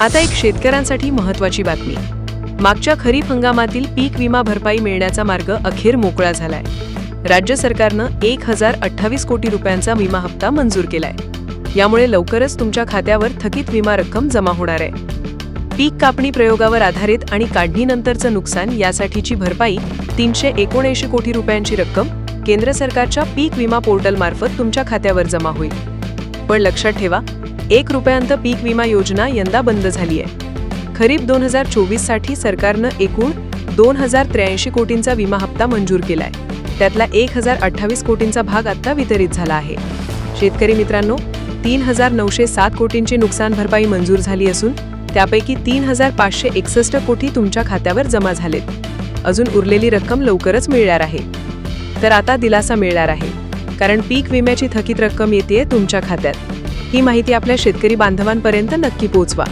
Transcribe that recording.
आता एक शेतकऱ्यांसाठी महत्वाची बातमी. मागच्या खरीप हंगामातील पीक विमा भरपाई मिळण्याचा मार्ग अखेर मोकळा झालाय. राज्य सरकारनं एक हजार अठ्ठावीस कोटी रुपयांचा विमा हप्ता मंजूर केलाय. यामुळे लवकरच तुमच्या खात्यावर थकीत विमा रक्कम जमा होणार आहे. पीक कापणी प्रयोगावर आधारित आणि काढणीनंतरचं नुकसान यासाठीची भरपाई तीनशे एकोणऐंशी कोटी रुपयांची रक्कम केंद्र सरकारच्या पीक विमा पोर्टलमार्फत तुमच्या खात्यावर जमा होईल. पण लक्षात ठेवा एक रुपयांत पीक विमा योजना यंदा बंद झाली आहे खरीप दोन हजार चोवीससाठी सरकारनं एकूण दोन हजार त्र्याऐंशी कोटींचा विमा हप्ता मंजूर केलाय. त्यातला एक हजार अठ्ठावीस कोटींचा भाग आता वितरित झाला आहे. शेतकरी मित्रांनो तीन हजार नऊशे सात कोटींची नुकसान भरपाई मंजूर झाली असून त्यापैकी तीन हजार पाचशे एकसष्ट कोटी तुमच्या खात्यावर जमा झालेत. अजून उरलेली रक्कम लवकरच मिळणार आहे. तर आता दिलासा मिळणार आहे. कारण पीक विम्याची थकीत रक्कम येते तुमच्या खात्यात. ही माहिती आपल्या शेतकरी बांधवांपर्यंत नक्की पोहोचवा